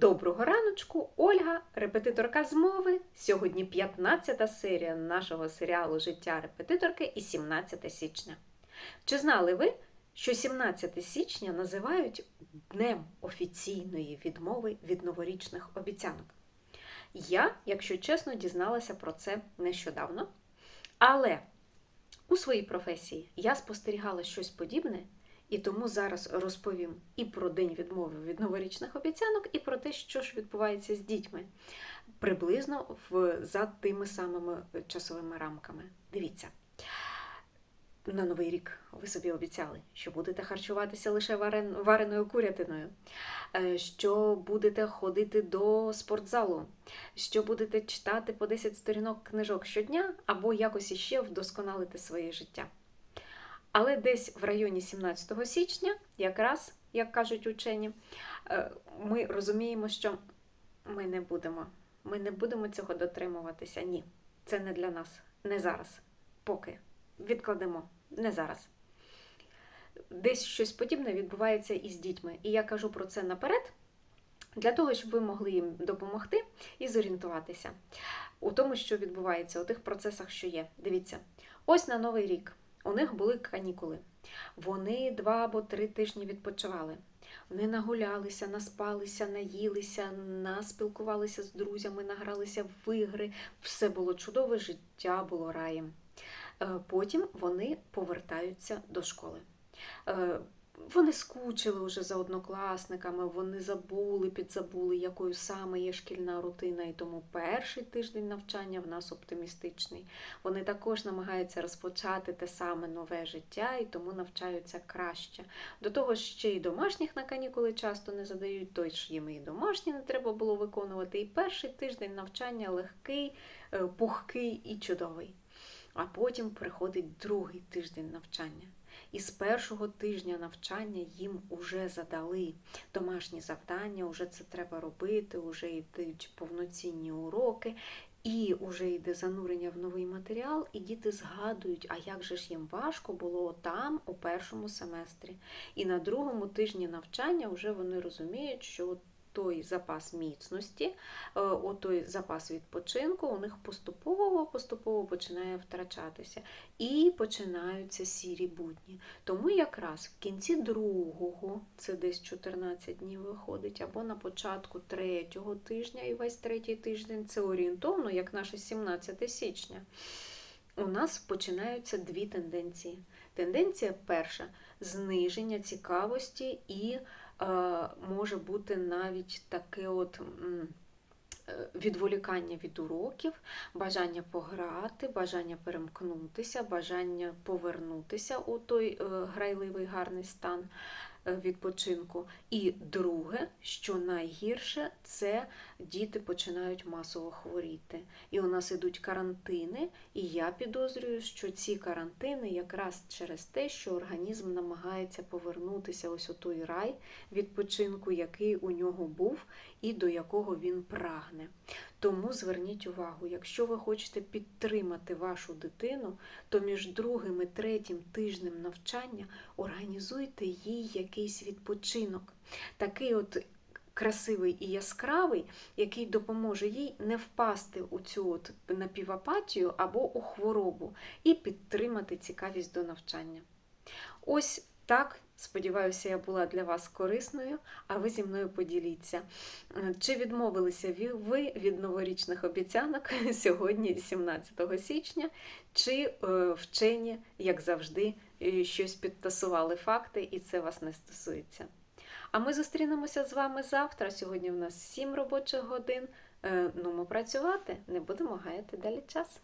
Доброго раночку, Ольга, репетиторка з мови. Сьогодні 15-та серія нашого серіалу Життя репетиторки і 17 січня. Чи знали ви, що 17 січня називають днем офіційної відмови від новорічних обіцянок? Я, якщо чесно, дізналася про це нещодавно. Але у своїй професії я спостерігала щось подібне і тому зараз розповім і про день відмови від новорічних обіцянок, і про те, що ж відбувається з дітьми приблизно в, за тими самими часовими рамками. Дивіться. На новий рік ви собі обіцяли, що будете харчуватися лише варен, вареною курятиною, е, що будете ходити до спортзалу, що будете читати по 10 сторінок книжок щодня, або якось іще вдосконалити своє життя. Але десь в районі 17 січня, якраз, як кажуть учені, е, ми розуміємо, що ми не будемо. Ми не будемо цього дотримуватися. Ні, це не для нас, не зараз. Поки відкладемо, не зараз. Десь щось подібне відбувається і з дітьми. І я кажу про це наперед, для того, щоб ви могли їм допомогти і зорієнтуватися у тому, що відбувається, у тих процесах, що є. Дивіться, ось на новий рік. У них були канікули. Вони два або три тижні відпочивали. Вони нагулялися, наспалися, наїлися, наспілкувалися з друзями, награлися в ігри. Все було чудове, життя було раєм. Е, Потім вони повертаються до школи. Вони скучили вже за однокласниками, вони забули, підзабули, якою саме є шкільна рутина, і тому перший тиждень навчання в нас оптимістичний. Вони також намагаються розпочати те саме нове життя і тому навчаються краще. До того ще й домашніх на канікули часто не задають, то ж їм і домашні не треба було виконувати. І перший тиждень навчання легкий, е, пухкий і чудовий. А потім приходить другий тиждень навчання. І з першого тижня навчання їм уже задали домашні завдання, вже це треба робити, вже йдуть повноцінні уроки, і вже йде занурення в новий матеріал, і діти згадують, а як же ж їм важко було там у першому семестрі. І на другому тижні навчання вже вони розуміють, що той запас міцності, е, той запас відпочинку у них поступово-поступово починає втрачатися. І починаються сірі будні. Тому якраз в кінці другого, це десь 14 днів виходить, або на початку третього тижня, і весь третій тиждень це орієнтовно, як наше 17 січня. У нас починаються дві тенденції. Тенденція перша зниження цікавості і може бути навіть таке от е, відволікання від уроків, бажання пограти, бажання перемкнутися, бажання повернутися у той е, грайливий гарний стан е, відпочинку. І друге, що найгірше, це діти починають масово хворіти. І у нас ідуть карантини, і я підозрюю, що ці карантини якраз через те, що організм намагається повернутися ось у той рай відпочинку, який у нього був і до якого він прагне. Тому зверніть увагу, якщо ви хочете підтримати вашу дитину, то між другим і третім тижнем навчання організуйте їй якийсь відпочинок. Такий от красивий і яскравий, який допоможе їй не впасти у цю от напівапатію або у хворобу, і підтримати цікавість до навчання. Ось так. Сподіваюся, я була для вас корисною, а ви зі мною поділіться. Чи відмовилися ви від новорічних обіцянок сьогодні, 17 січня, чи е, вчені, як завжди, е, щось підтасували факти, і це вас не стосується. А ми зустрінемося з вами завтра. Сьогодні в нас 7 робочих годин. Е, ну, ми працювати, не будемо гаяти далі час.